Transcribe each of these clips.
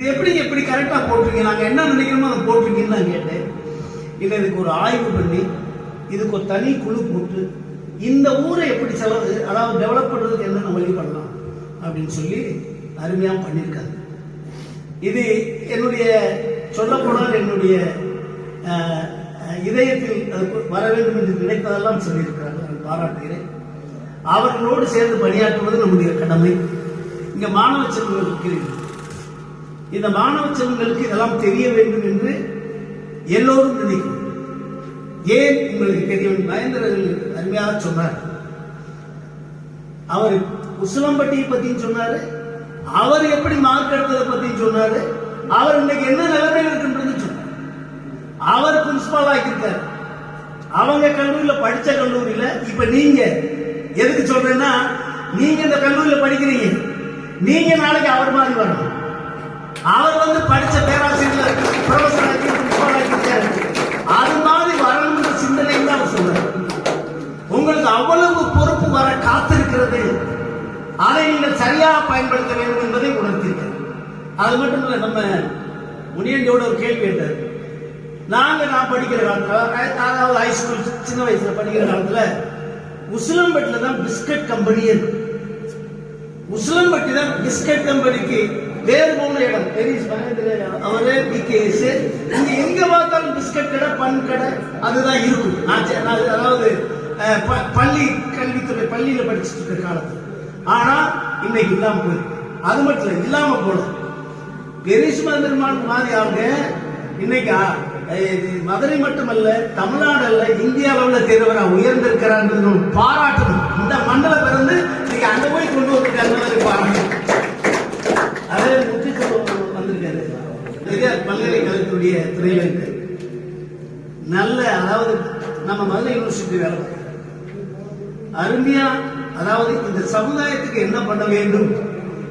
இது எப்படி எப்படி கரெக்டாக போட்டிருக்கீங்க? நாங்கள் என்ன நினைக்கிறோமோ அதை போட்டிருக்கீங்கன்னு நான் கேட்டேன். இல்லை இதுக்கு ஒரு ஆய்வு பண்ணி இதுக்கு ஒரு தனி குழு போட்டு இந்த ஊரை எப்படி செலவு அதாவது டெவலப் பண்ணுறதுக்கு என்னென்ன வழி பண்ணலாம் அப்படின்னு சொல்லி அருமையாக பண்ணியிருக்காங்க. இது என்னுடைய சொல்லப்போனால் என்னுடைய இதயத்தில் வர வேண்டும் என்று நினைத்ததெல்லாம் சொல்லியிருக்கிறார்கள். நான் பாராட்டுகிறேன். அவர்களோடு சேர்ந்து பணியாற்றுவது நம்முடைய கடமை. இங்கே மாணவ செல்வர்கள் இருக்கிறீர்கள் இந்த மாணவ செல்வங்களுக்கு இதெல்லாம் தெரிய வேண்டும் என்று எல்லோரும் நினைக்கிறோம் ஏன் உங்களுக்கு தெரிய வேண்டும்? மகேந்திரன் அருமையாக சொன்னார். அவர் உசிலம்பட்டியை பத்தியும் சொன்னாரு. அவர் எப்படி மார்க் எடுத்ததை பத்தியும் சொன்னாரு. அவர் இன்னைக்கு என்ன நிலைமையில் இருக்குன்றது சொன்னார். அவர் பிரின்சிபால் ஆக்கியிருக்காரு அவங்க கல்லூரியில படிச்ச கல்லூரியில இப்ப நீங்க எதுக்கு சொல்றேன்னா நீங்க இந்த கல்லூரியில படிக்கிறீங்க. நீங்க நாளைக்கு அவர் மாதிரி வரணும். அவர் வந்து படிச்ச பேராசிரியர் அது மாதிரி வரணும்ன்ற சிந்தனை தான் அவர் சொல்றாரு உங்களுக்கு அவ்வளவு பொறுப்பு வர காத்திருக்கிறது. அதை நீங்கள் சரியாக பயன்படுத்த வேண்டும் என்பதை உணர்த்தீர்கள் அது மட்டும் இல்லை நம்ம முனியண்டியோட ஒரு கேள்வி கேட்டார். நாங்க நான் படிக்கிற காலத்தில் அதாவது ஹைஸ்கூல் சின்ன வயசுல படிக்கிற காலத்துல உசிலம்பட்டில தான் பிஸ்கட் கம்பெனி இருக்கு. உசிலம்பட்டி தான் பிஸ்கட் கம்பெனிக்கு வேறு போன இடம் பெரிய அவரே பிகேஎஸ் நீங்கள் எங்க பார்த்தாலும் பிஸ்கட் கடை பன் கடை அதுதான் இருக்கும். நான் அதாவது ப- பள்ளி கல்வித்துறை பள்ளியில படிச்சுட்டு இருக்க காலத்துல ஆனா இன்னைக்கு இல்லாம போயிருக்கு. அது மட்டும் இல்லை இல்லாம போல பெரிசுமா பெருமாள் மாதிரி அவங்க இன்னைக்கு இது மதுரை மட்டுமல்ல தமிழ்நாடு அல்ல இந்திய அளவில் தேர்வரா உயர்ந்திருக்கிறான்றது பாராட்டணும். இந்த மண்டல பிறந்து இன்னைக்கு அங்கே போய் கொண்டு வந்திருக்காங்க பாராட்டணும். பெரியார் பல்கலைக்கழகத்துடைய துறையிலிருந்து நல்ல அதாவது நம்ம மதுரை யூனிவர்சிட்டி வேலை அருமையா அதாவது இந்த சமுதாயத்துக்கு என்ன பண்ண வேண்டும்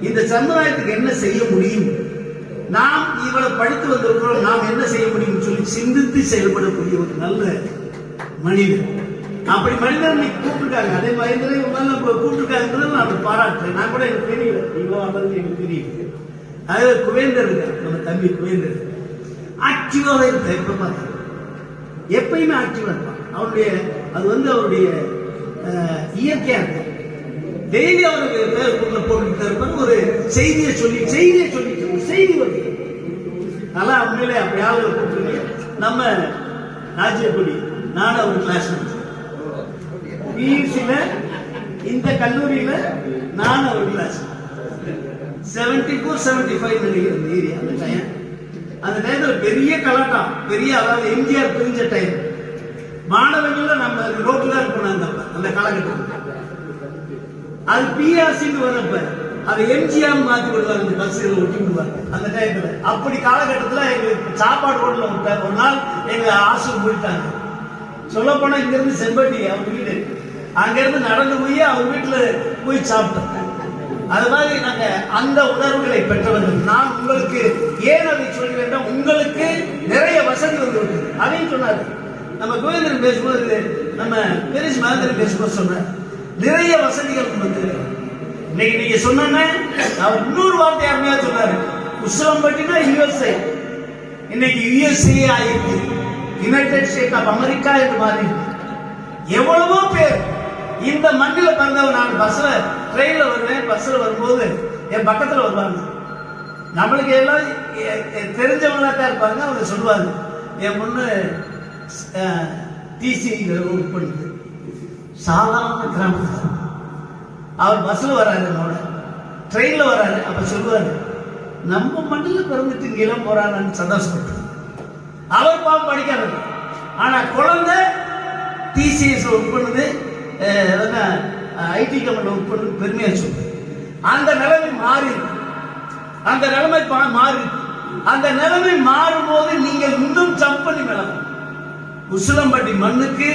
இந்த சமுதாயத்துக்கு என்ன செய்ய முடியும் நாம் இவ்வளவு படித்து வந்திருக்கிறோம் நாம் என்ன செய்ய முடியும் சொல்லி சிந்தித்து செயல்படக்கூடிய ஒரு நல்ல மனிதன் அப்படி மனிதன் நீ கூப்பிட்டுருக்காங்க. அதே மாதிரி முதல்ல கூப்பிட்டுருக்காங்கிறது நான் பாராட்டுறேன். நான் கூட எனக்கு தெரியல. இவ்வளோ அமர்ந்து எனக்கு தெரியும் தலைவர் குவேந்தர் நம்ம தம்பி குவேந்தர். ஆக்டிவாக இருக்க எப்ப பார்த்தாலும் எப்பயுமே ஆக்டிவாக இருப்பான் அவருடைய அது வந்து அவருடைய இயற்கையாக இயற்கையா இருக்கும் டெய்லி அவருக்கு பேருக்குள்ள போட்டுட்டு இருப்பார் ஒரு செய்தியை சொல்லி செய்தியை சொல்லி செய்தி வருது நல்லா உண்மையிலே அப்படி ஆளுகளை நம்ம ராஜ்யப்படி நானும் அவர் கிளாஸ் பியூசில இந்த கல்லூரியில நான் அவர் class seventy four seventy five நினைக்கிற மீறி ஏரியா அந்த டைம் அந்த நேரத்தில் பெரிய கலாட்டம் பெரிய அதாவது எம்ஜிஆர் பிரிஞ்ச டைம் மாணவர்கள் நம்ம ரோட்டில் தான் இருப்போம் அந்த அந்த காலகட்டம் அது பிஆர்சின்னு வரப்ப அதை எம்ஜிஆர் மாத்தி விடுவாங்க இந்த பஸ் ஒட்டி விடுவாங்க அந்த டைம்ல அப்படி காலகட்டத்துல எங்களுக்கு சாப்பாடு ரோட்ல விட்டாங்க ஒரு நாள் எங்க ஹாஸ்டல் போயிட்டாங்க சொல்ல போனா இங்க இருந்து செம்பட்டி அவங்க வீடு. அங்க இருந்து நடந்து போய் அவங்க வீட்டுல போய் சாப்பிட்டோம். அது மாதிரி நாங்க அந்த உணர்வுகளை பெற்றவர்கள். நான் உங்களுக்கு ஏன் அதை சொல்கிறேன் உங்களுக்கு நிறைய வசதி வந்து அப்படின்னு அதையும் நம்ம கோவிந்தன் பேசும்போது நம்ம பெரிஸ் மகேந்திரன் பேசும்போது சொன்னார். நிறைய வசதிகள் வந்து இன்னைக்கு நீங்க சொன்ன அவர் இன்னொரு வார்த்தை யாருமையா சொன்னாரு. உசிலம்பட்டினா யுஎஸ்ஏ இன்னைக்கு யுஎஸ்ஏ ஆயிருக்கு. யுனைடெட் ஸ்டேட் ஆஃப் அமெரிக்கா என்று மாறி எவ்வளவோ பேர் இந்த மண்ணில் பிறந்தவன் நான் பஸ்ல ட்ரெயினில் வருவேன் பஸ்ஸில் வரும்போது என் பக்கத்தில் வருவாங்க. நம்மளுக்கு எல்லாம் தெரிஞ்சவங்களாக தான் இருப்பாங்க. அவங்க சொல்லுவாங்க என் பொண்ணு டிசி ஒர்க் பண்ணுது சாதாரண கிராமத்தில் அவர் பஸ்ஸில் வராரு என்னோட ட்ரெயினில் வராரு. அப்போ சொல்லுவார் நம்ம மண்ணில் பிறந்துட்டு இங்கெல்லாம் போறான்னு சந்தோஷப்பட்டு. அவர் பாவம் படிக்காதவர். ஆனால் குழந்தை டிசிஎஸ் ஒர்க் பண்ணுது. ஐடி கம்பெனியில் ஒர்க் பண்ணுது பெருமையா சொல்லுது அந்த நிலைமை மாறி அந்த நிலைமை மாறி. அந்த நிலைமை மாறும்போது நீங்கள் இன்னும் ஜம்ப் பண்ணி மேலாம் உசிலம்பட்டி மண்ணுக்கு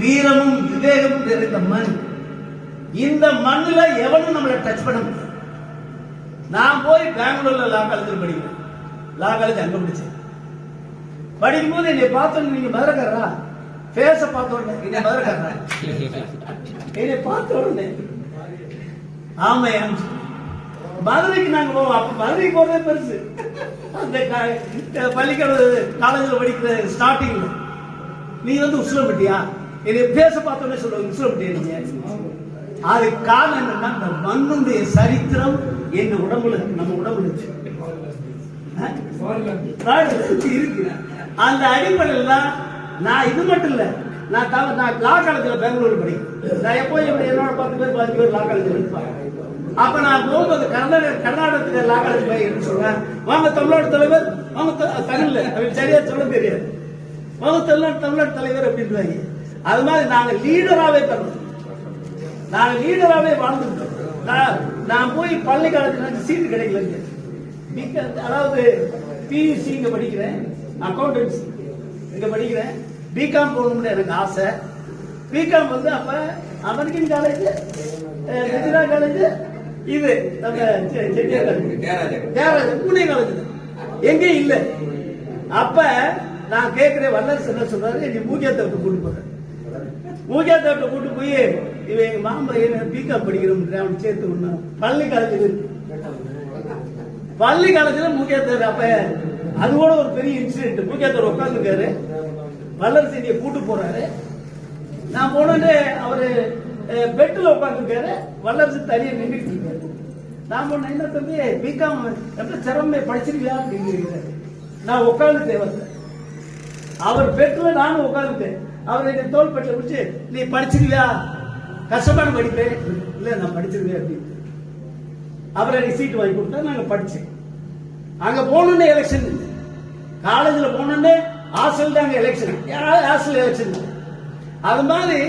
வீரமும் விவேகமும் நிறைந்த மண். இந்த மண்ணுல எவனும் நம்மளை டச் பண்ண முடியாது. நான் போய் பெங்களூர்ல லா காலேஜில் படிக்கிறேன். லா காலேஜ் அங்க படிச்சேன் படிக்கும்போது என்னை பார்த்தோன்னு நீங்க மதுரக்காரரா? ஃபேஸ பார்த்த உடனே என்ன மதுரக்காரரா என்னை பார்த்த உடனே ஆமா மதுரைக்கு நாங்க போவோம். அப்ப மதுரைக்கு போறதே பெருசு. அந்த பள்ளிக்கூட காலேஜில் படிக்கிற ஸ்டார்டிங்ல நீ வந்து உசிலம்பட்டியா? என்னை பேச பார்த்தோன்னே சொல்லுவாங்க உசிலம்பட்டியா நீங்க அது காரணம் என்னன்னா இந்த மண்ணுடைய சரித்திரம் எங்க உடம்புல நம்ம உடம்புல? இருக்கு. அந்த அடிப்படையில் தான் நான் இது மட்டும் இல்ல நான் தவ நான் லா காலேஜில் பெங்களூர் படிக்கிறேன் நான் எப்போ என்னோட பத்து பேர் பதினஞ்சு பேர் லா காலேஜில் இருப்பாங்க. அப்ப நான் போகும்போது கர்நாடக கர்நாடகத்துக்கு லா காலேஜ் போய் சொல்கிறேன் சொல்றேன். வாங்க தமிழ்நாடு தலைவர் வாங்க தமிழில் அவங்களுக்கு சரியா சொல்ல தெரியாது. வாங்க தமிழ்நாடு தமிழ்நாடு தலைவர் அப்படின்றாங்க. அது மாதிரி நாங்க லீடராகவே தரணும் நாங்க லீடராகவே வாழ்ந்துட்டோம். நான் நான் போய் பள்ளி காலத்தில் எனக்கு சீட்டு கிடைக்கலங்க. அதாவது பியூசிங்க படிக்கிறேன். அக்கௌண்டன்சி இங்க படிக்கிறேன். பிகாம் போகணும்னு எனக்கு ஆசை. பிகாம் வந்து அப்ப அமெரிக்கன் காலேஜ் குஜரா காலேஜ் இது நம்ம புனே காலேஜ் எங்கேயும் இல்ல. அப்ப நான் கேட்கிறேன் வல்லரசு என்ன சொல்றாரு? நீ மூஜாத்தை விட்டு கூட்டு போறேன் மூஜாத்தை விட்டு கூட்டு போய் இவன் எங்க மாமா பிகாம் படிக்கிறோம் அவன் சேர்த்து விடணும். பள்ளி காலேஜ் பள்ளி காலத்துல மூக்கியத்தர் அப்ப அது கூட ஒரு பெரிய இன்சிடென்ட் மூக்கியத்தர் உட்காந்துருக்காரு வல்லரசு கூட்டு போறாரு. நான் போனோடனே அவரு பெட்டில் உட்காந்துருக்காரு வல்லரசு தனியா நின்றுட்டு இருக்காரு. நான் போன என்ன தம்பி பிகாம் எப்படி சிரமமே படிச்சிருக்கியா? அப்படின்னு நான் உட்காந்துட்டேன் வந்து அவர் பெட்ல நானும் உட்காந்துட்டேன் அவர் என் தோல் பெட்டில் பிடிச்சி நீ படிச்சிருவியா கஷ்டமான படிப்பேன் இல்ல நான் படிச்சிருக்கேன் அப்படின்னு. அவரை எனக்கு சீட்டு வாங்கி கொடுத்தா நாங்க படிச்சேன் அங்க போகணும்னு எலெக்ஷன் காலேஜில் போகணும்னு ஹாஸ்டல் தாங்க எலெக்ஷன் யாராவது ஹாஸ்டல் எலெக்ஷன் அது மாதிரி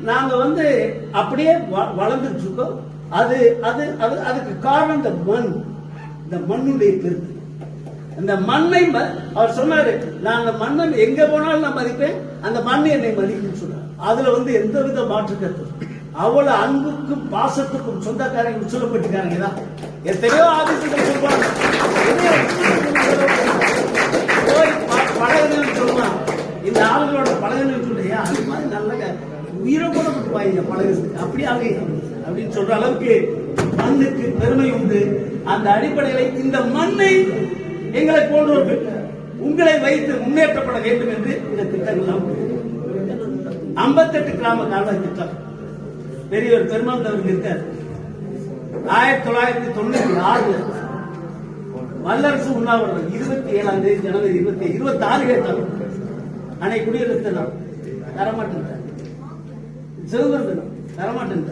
நாங்க வந்து அப்படியே வ- வளர்ந்துட்டு இருக்கோம் அது அது அது அதுக்கு காரணம் இந்த மண். இந்த மண்ணுடைய பெருமை. அந்த மண்ணை ம- அவர் சொன்னாரு நான் அந்த மண்ணை எங்க போனாலும் நான் மதிப்பேன் அந்த மண் என்னை மதிக்கும்னு சொன்னார். அதுல வந்து எந்த வித மாற்று கருத்து அவ்வளவு அன்புக்கும் பாசத்துக்கும் சொந்தக்காரங்க சொல்லப்பட்டிருக்காங்க தான். எத்தனையோ ஆதிசங்கள் சொல்லுவாங்க போய் ப- இந்த ஆளுகளோட பழகுன்னு சொல்றியா அது மாதிரி நல்ல க- உயிரை கூட கொடுப்பாங்க பழகுறதுக்கு அப்படி ஆகி அப்படின்னு சொல்ற அளவுக்கு மண்ணுக்கு பெருமை உண்டு அந்த அடிப்படையில் இந்த மண்ணை எங்களை போன்றவர்கள் உங்களை வைத்து முன்னேற்றப்பட வேண்டும் என்று இந்த திட்டங்கள்லாம் ஐம்பத்தெட்டு கிராம கால்வாய் திட்டம் பெரியவர் பெருமாள் அவர்கள் இருக்கார் ஆயிரத்தி தொள்ளாயிரத்தி தொண்ணூத்தி ஆறுல வல்லரசு உண்ணாவிரதம் இருபத்தி ஏழாம் தேதி ஜனவரி இருபத்தி இருபத்தி ஆறு கேட்டாங்க அன்னை குடியரசு தினம் தரமாட்டேன் சுதந்திர தினம் தரமாட்டேன்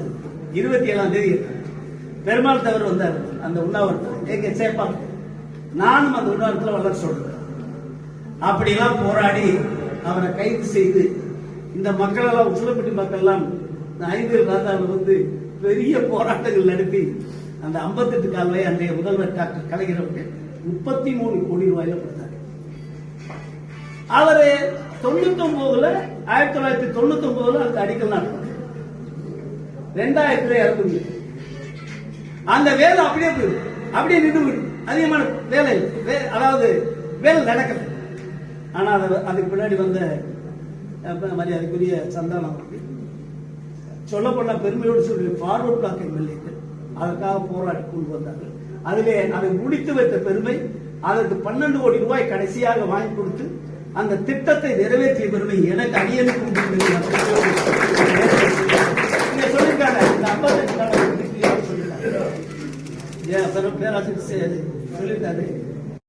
இருபத்தி ஏழாம் தேதி பெருமாள் தவறு வந்தார். அந்த உண்ணாவிரதம் எங்க சேப்பா. நானும் அந்த உண்ணாவிரத்தில் வல்லரசு சொல்றேன். அப்படிலாம் போராடி அவரை கைது செய்து இந்த மக்களெல்லாம் உசிலப்பட்டி மக்கள் எல்லாம் இந்த ஐந்து ராஜாவில் வந்து பெரிய போராட்டங்கள் நடத்தி அந்த 58 கால்வாய் அன்றைய முதல்வர் டாக்டர் கலைஞர் அவர்கள் முப்பத்தி மூணு கோடி ரூபாயில கொடுத்தாரு. அவரு தொண்ணூத்தி ஒன்பதுல ஆயிரத்தி தொள்ளாயிரத்தி தொண்ணூத்தி ஒன்பதுல அதுக்கு அடிக்கல் நாட்டு ரெண்டாயிரத்துல இறந்து அந்த வேலை அப்படியே போயிடும். அப்படியே நின்று போயிடும் அதிகமான வேலை வே- அதாவது வேலை நடக்கல. ஆனா அது அதுக்கு பின்னாடி வந்த மரியாதைக்குரிய சந்தானம் சொல்ல போன பெருமையோடு சொல்லி ஃபார்வர்ட் பிளாக் எம்எல்ஏக்கள் அதற்காக போராடி கொண்டு வந்தார்கள். அதிலே அதை முடித்து வைத்த பெருமை அதற்கு பன்னெண்டு கோடி ரூபாய் கடைசியாக வாங்கி கொடுத்து அந்த திட்டத்தை நிறைவேற்றிய பெருமை எனக்கு அடியனுக்கு சொல்லியிருக்காங்க. பேராசிரியர் சொல்லியிருக்காரு.